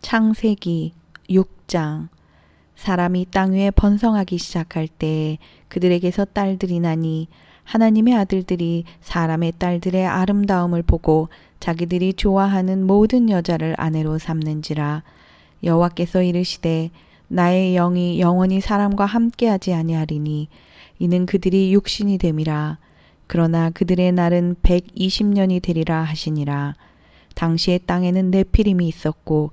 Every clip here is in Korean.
창세기 6장. 사람이 땅 위에 번성하기 시작할 때 그들에게서 딸들이 나니 하나님의 아들들이 사람의 딸들의 아름다움을 보고 자기들이 좋아하는 모든 여자를 아내로 삼는지라 여호와께서 이르시되 나의 영이 영원히 사람과 함께하지 아니하리니 이는 그들이 육신이 됨이라. 그러나 그들의 날은 120년이 되리라 하시니라. 당시에 땅에는 네피림이 있었고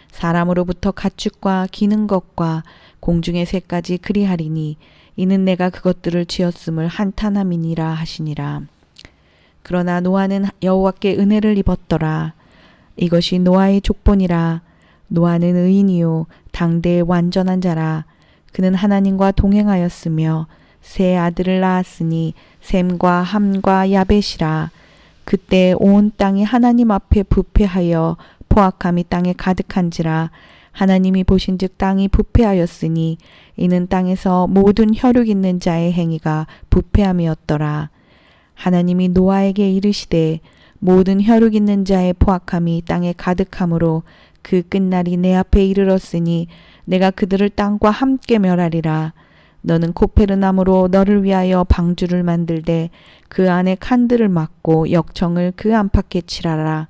사람으로부터 가축과 기는 것과 공중의 새까지 그리하리니 이는 내가 그것들을 지었음을 한탄함이니라 하시니라. 그러나 노아는 여호와께 은혜를 입었더라. 이것이 노아의 족본이라. 노아는 의인이요 당대의 완전한 자라. 그는 하나님과 동행하였으며 세 아들을 낳았으니 셈과 함과 야벳이라. 그때 온 땅이 하나님 앞에 부패하여 포악함이 땅에 가득한지라 하나님이 보신즉 땅이 부패하였으니 이는 땅에서 모든 혈육 있는 자의 행위가 부패함이었더라. 하나님이 노아에게 이르시되 모든 혈육 있는 자의 포악함이 땅에 가득함으로 그 끝날이 내 앞에 이르렀으니 내가 그들을 땅과 함께 멸하리라. 너는 코페르나무로 너를 위하여 방주를 만들되 그 안에 칸들을 막고 역청을 그 안팎에 칠하라.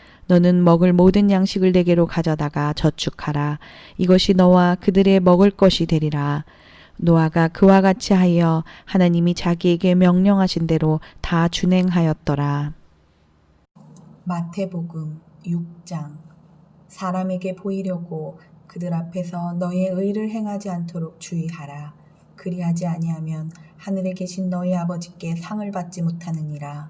너는 먹을 모든 양식을 내게로 가져다가 저축하라. 이것이 너와 그들의 먹을 것이 되리라. 노아가 그와 같이 하여 하나님이 자기에게 명령하신 대로 다 준행하였더라. 마태복음 6장 사람에게 보이려고 그들 앞에서 너의 의를 행하지 않도록 주의하라. 그리하지 아니하면 하늘에 계신 너희 아버지께 상을 받지 못하느니라.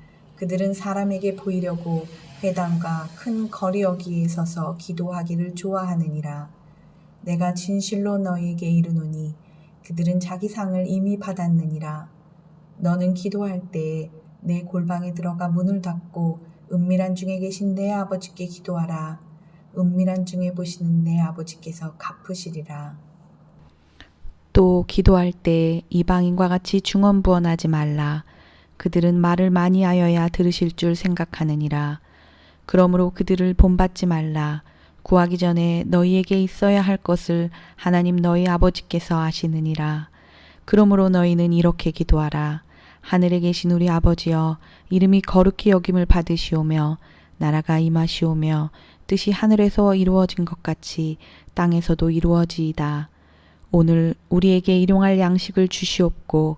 그들은 사람에게 보이려고 회당과 큰 거리 어기에 서서 기도하기를 좋아하느니라. 내가 진실로 너희에게 이르노니 그들은 자기 상을 이미 받았느니라. 너는 기도할 때 내 골방에 들어가 문을 닫고 은밀한 중에 계신 내 아버지께 기도하라. 은밀한 중에 보시는 내 아버지께서 갚으시리라. 또 기도할 때 이방인과 같이 중언부언하지 말라. 그들은 말을 많이 하여야 들으실 줄 생각하느니라. 그러므로 그들을 본받지 말라. 구하기 전에 너희에게 있어야 할 것을 하나님 너희 아버지께서 아시느니라. 그러므로 너희는 이렇게 기도하라. 하늘에 계신 우리 아버지여, 이름이 거룩히 여김을 받으시오며, 나라가 임하시오며, 뜻이 하늘에서 이루어진 것 같이 땅에서도 이루어지이다. 오늘 우리에게 일용할 양식을 주시옵고,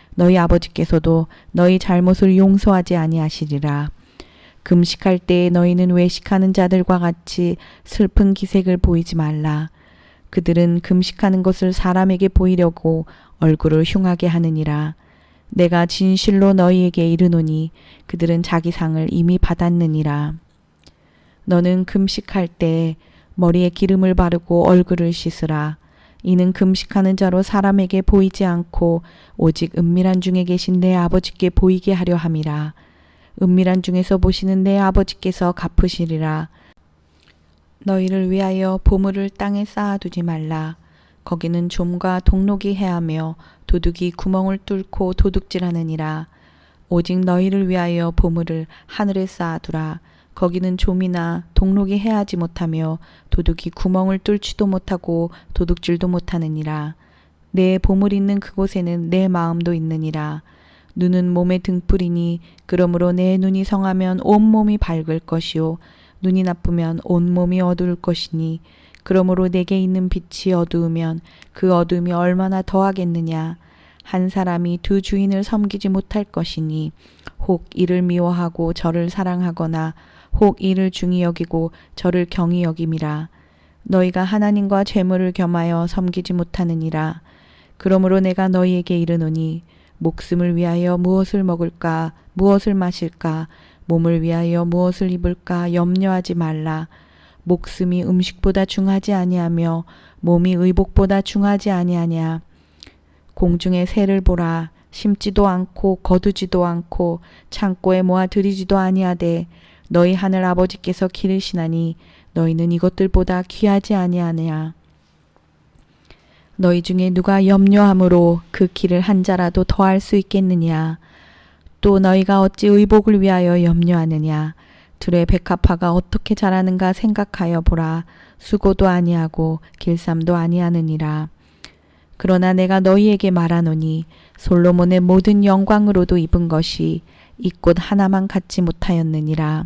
너희 아버지께서도 너희 잘못을 용서하지 아니하시리라. 금식할 때에 너희는 외식하는 자들과 같이 슬픈 기색을 보이지 말라. 그들은 금식하는 것을 사람에게 보이려고 얼굴을 흉하게 하느니라. 내가 진실로 너희에게 이르노니 그들은 자기 상을 이미 받았느니라. 너는 금식할 때 머리에 기름을 바르고 얼굴을 씻으라. 이는 금식하는 자로 사람에게 보이지 않고 오직 은밀한 중에 계신 내 아버지께 보이게 하려 함이라. 은밀한 중에서 보시는 내 아버지께서 갚으시리라. 너희를 위하여 보물을 땅에 쌓아두지 말라. 거기는 좀과 동록이 해하며 도둑이 구멍을 뚫고 도둑질하느니라. 오직 너희를 위하여 보물을 하늘에 쌓아두라. 거기는 좀이나 동록이 해하지 못하며 도둑이 구멍을 뚫지도 못하고 도둑질도 못하느니라. 내 보물 있는 그곳에는 내 마음도 있느니라. 눈은 몸의 등불이니 그러므로 내 눈이 성하면 온 몸이 밝을 것이요 눈이 나쁘면 온 몸이 어두울 것이니 그러므로 내게 있는 빛이 어두우면 그 어둠이 얼마나 더하겠느냐 한 사람이 두 주인을 섬기지 못할 것이니 혹 이를 미워하고 저를 사랑하거나 혹 이를 중히 여기고 저를 경히 여김이라. 너희가 하나님과 재물을 겸하여 섬기지 못하느니라. 그러므로 내가 너희에게 이르노니 목숨을 위하여 무엇을 먹을까 무엇을 마실까 몸을 위하여 무엇을 입을까 염려하지 말라. 목숨이 음식보다 중하지 아니하며 몸이 의복보다 중하지 아니하냐. 공중의 새를 보라. 심지도 않고 거두지도 않고 창고에 모아 들이지도 아니하되 너희 하늘 아버지께서 기르시나니 너희는 이것들보다 귀하지 아니하냐? 너희 중에 누가 염려함으로 그 길을 한 자라도 더할 수 있겠느냐? 또 너희가 어찌 의복을 위하여 염려하느냐? 들의 백합화가 어떻게 자라는가 생각하여 보라. 수고도 아니하고 길쌈도 아니하느니라. 그러나 내가 너희에게 말하노니 솔로몬의 모든 영광으로도 입은 것이 이 꽃 하나만 갖지 못하였느니라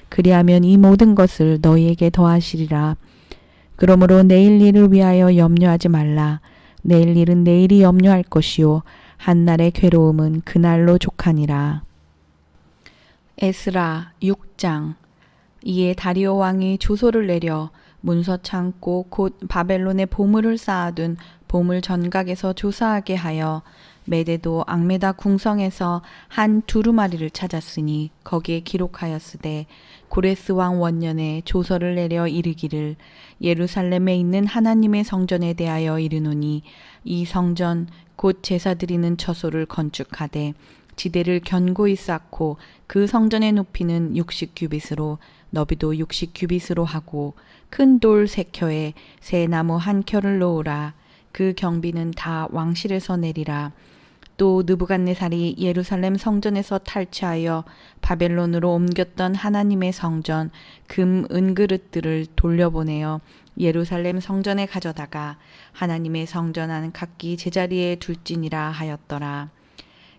그리하면 이 모든 것을 너희에게 더하시리라. 그러므로 내일 일을 위하여 염려하지 말라. 내일 일은 내일이 염려할 것이요. 한날의 괴로움은 그날로 족하니라. 에스라 6장. 이에 다리오 왕이 주소를 내려 문서 창고 곧 바벨론에 보물을 쌓아둔 보물 전각에서 조사하게 하여 메데도 앙메다 궁성에서 한 두루마리를 찾았으니 거기에 기록하였으되 고레스 왕 원년에 조서를 내려 이르기를 예루살렘에 있는 하나님의 성전에 대하여 이르노니 이 성전 곧 제사 드리는 처소를 건축하되 지대를 견고히 쌓고 그 성전의 높이는 60규빗으로 너비도 60규빗으로 하고 큰 돌 세 켜에 새 나무 한 켜를 놓으라. 그 경비는 다 왕실에서 내리라 또 느부갓네살이 예루살렘 성전에서 탈취하여 바벨론으로 옮겼던 하나님의 성전 금 은그릇들을 돌려보내어 예루살렘 성전에 가져다가 하나님의 성전 안 각기 제자리에 둘지니라 하였더라.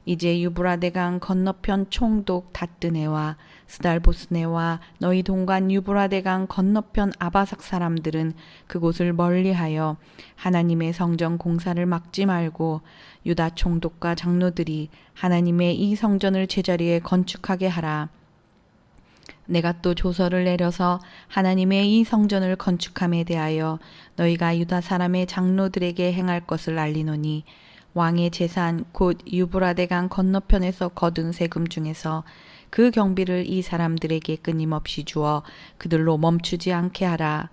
이제 유브라데강 건너편 총독 다뜨네와 스달보스네와 너희 동관 유브라데강 건너편 아바삭 사람들은 그곳을 멀리하여 하나님의 성전 공사를 막지 말고 유다 총독과 장로들이 하나님의 이 성전을 제자리에 건축하게 하라. 내가 또 조서를 내려서 하나님의 이 성전을 건축함에 대하여 너희가 유다 사람의 장로들에게 행할 것을 알리노니 왕의 재산 곧 유브라데강 건너편에서 거둔 세금 중에서 그 경비를 이 사람들에게 끊임없이 주어 그들로 멈추지 않게 하라.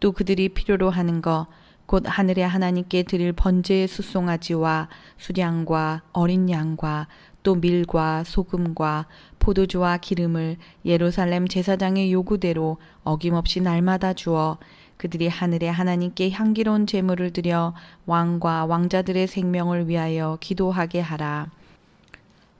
또 그들이 필요로 하는 것 곧 하늘의 하나님께 드릴 번제의 수송아지와 수량과 어린 양과 또 밀과 소금과 포도주와 기름을 예루살렘 제사장의 요구대로 어김없이 날마다 주어 그들이 하늘의 하나님께 향기로운 제물을 드려 왕과 왕자들의 생명을 위하여 기도하게 하라.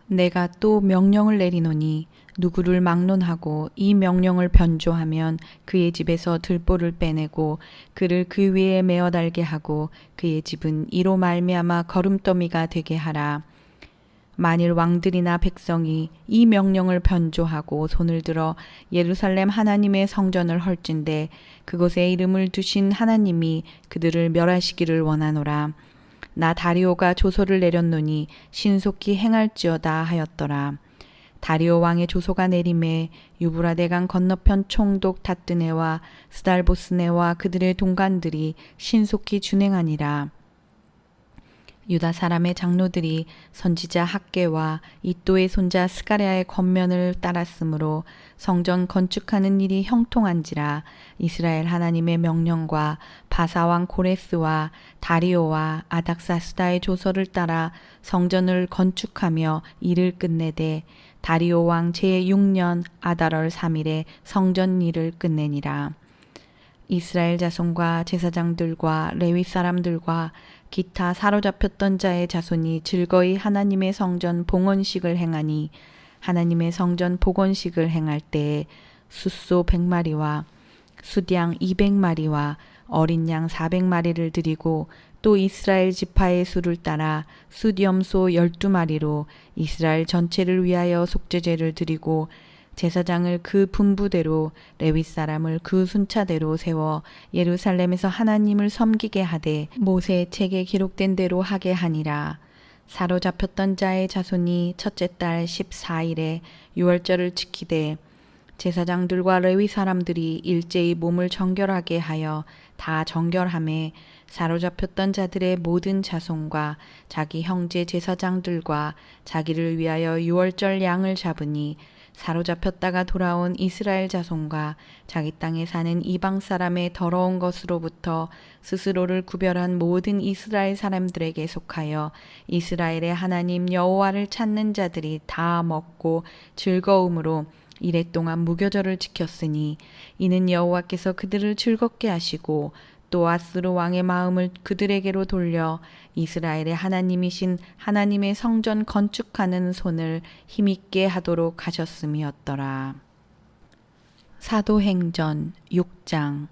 내가 또 명령을 내리노니 누구를 막론하고 이 명령을 변조하면 그의 집에서 들보를 빼내고 그를 그 위에 메어 달게 하고 그의 집은 이로 말미암아 거름더미가 되게 하라. 만일 왕들이나 백성이 이 명령을 변조하고 손을 들어 예루살렘 하나님의 성전을 헐진대 그곳에 이름을 두신 하나님이 그들을 멸하시기를 원하노라. 나 다리오가 조서를 내렸노니 신속히 행할지어다 하였더라. 다리오 왕의 조소가 내림에 유브라데강 건너편 총독 다뜨네와 스달보스네와 그들의 동관들이 신속히 준행하니라. 유다 사람의 장로들이 선지자 학계와 이또의 손자 스가랴의 겉면을 따랐으므로 성전 건축하는 일이 형통한지라 이스라엘 하나님의 명령과 바사왕 고레스와 다리오와 아닥사스다의 조서를 따라 성전을 건축하며 일을 끝내되 다리오 왕 제6년 아달월 3일에 성전 일을 끝내니라. 이스라엘 자손과 제사장들과 레위 사람들과 기타 사로잡혔던 자의 자손이 즐거이 하나님의 성전 봉헌식을 행하니 하나님의 성전 복원식을 행할 때에 숫소 100마리와 수양 200마리와 어린 양 400마리를 드리고 또 이스라엘 지파의 수를 따라 수염소 12마리로 이스라엘 전체를 위하여 속죄제를 드리고 제사장을 그 분부대로 레위 사람을 그 순차대로 세워 예루살렘에서 하나님을 섬기게 하되 모세의 책에 기록된 대로 하게 하니라. 사로잡혔던 자의 자손이 첫째 달 14일에 유월절을 지키되 제사장들과 레위 사람들이 일제히 몸을 정결하게 하여 다 정결함에 사로잡혔던 자들의 모든 자손과 자기 형제 제사장들과 자기를 위하여 유월절 양을 잡으니 사로잡혔다가 돌아온 이스라엘 자손과 자기 땅에 사는 이방 사람의 더러운 것으로부터 스스로를 구별한 모든 이스라엘 사람들에게 속하여 이스라엘의 하나님 여호와를 찾는 자들이 다 먹고 즐거움으로 이래 동안 무교절을 지켰으니 이는 여호와께서 그들을 즐겁게 하시고 또 아스루 왕의 마음을 그들에게로 돌려 이스라엘의 하나님이신 하나님의 성전 건축하는 손을 힘있게 하도록 하셨음이었더라. 사도행전 6장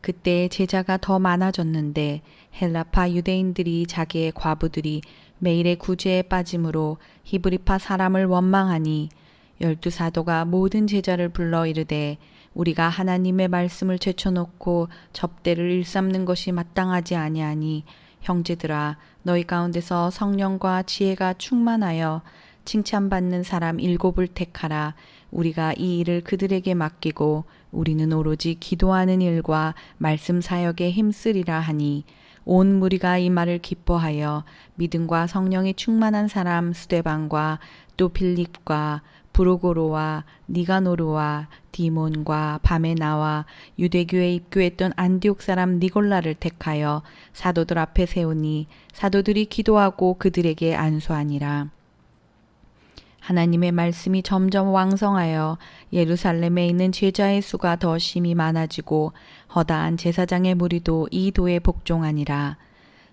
그때 제자가 더 많아졌는데 헬라파 유대인들이 자기의 과부들이 매일의 구제에 빠짐으로 히브리파 사람을 원망하니 열두 사도가 모든 제자를 불러 이르되 우리가 하나님의 말씀을 제쳐놓고 접대를 일삼는 것이 마땅하지 아니하니 형제들아 너희 가운데서 성령과 지혜가 충만하여 칭찬받는 사람 일곱을 택하라. 우리가 이 일을 그들에게 맡기고 우리는 오로지 기도하는 일과 말씀 사역에 힘쓰리라 하니 온 무리가 이 말을 기뻐하여 믿음과 성령이 충만한 사람 스데반과 또 빌립과 브로고로와 니가노르와 디몬과 밤에 나와 유대교에 입교했던 안디옥 사람 니골라를 택하여 사도들 앞에 세우니 사도들이 기도하고 그들에게 안수하니라. 하나님의 말씀이 점점 왕성하여 예루살렘에 있는 제자의 수가 더 심히 많아지고 허다한 제사장의 무리도 이 도에 복종하니라.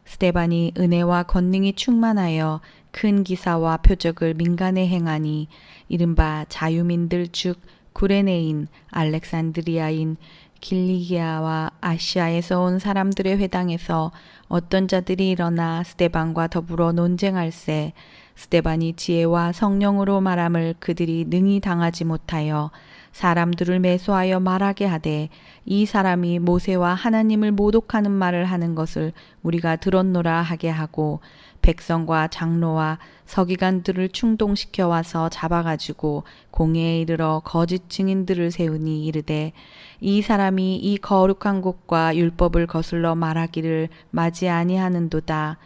스테반이 은혜와 권능이 충만하여 큰 기사와 표적을 민간에 행하니 이른바 자유민들 즉 구레네인, 알렉산드리아인, 길리기아와 아시아에서 온 사람들의 회당에서 어떤 자들이 일어나 스테반과 더불어 논쟁할세 스테반이 지혜와 성령으로 말함을 그들이 능히 당하지 못하여 사람들을 매수하여 말하게 하되 이 사람이 모세와 하나님을 모독하는 말을 하는 것을 우리가 들었노라 하게 하고 백성과 장로와 서기관들을 충동시켜 와서 잡아가지고 공회에 이르러 거짓 증인들을 세우니 이르되 이 사람이 이 거룩한 곳과 율법을 거슬러 말하기를 맞이 아니하는도다.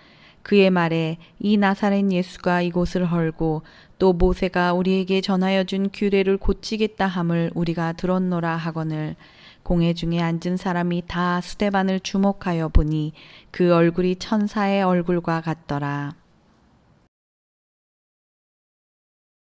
그의 말에 이 나사렛 예수가 이곳을 헐고 또 모세가 우리에게 전하여 준 규례를 고치겠다 함을 우리가 들었노라 하거늘 공회 중에 앉은 사람이 다 스데반을 주목하여 보니 그 얼굴이 천사의 얼굴과 같더라.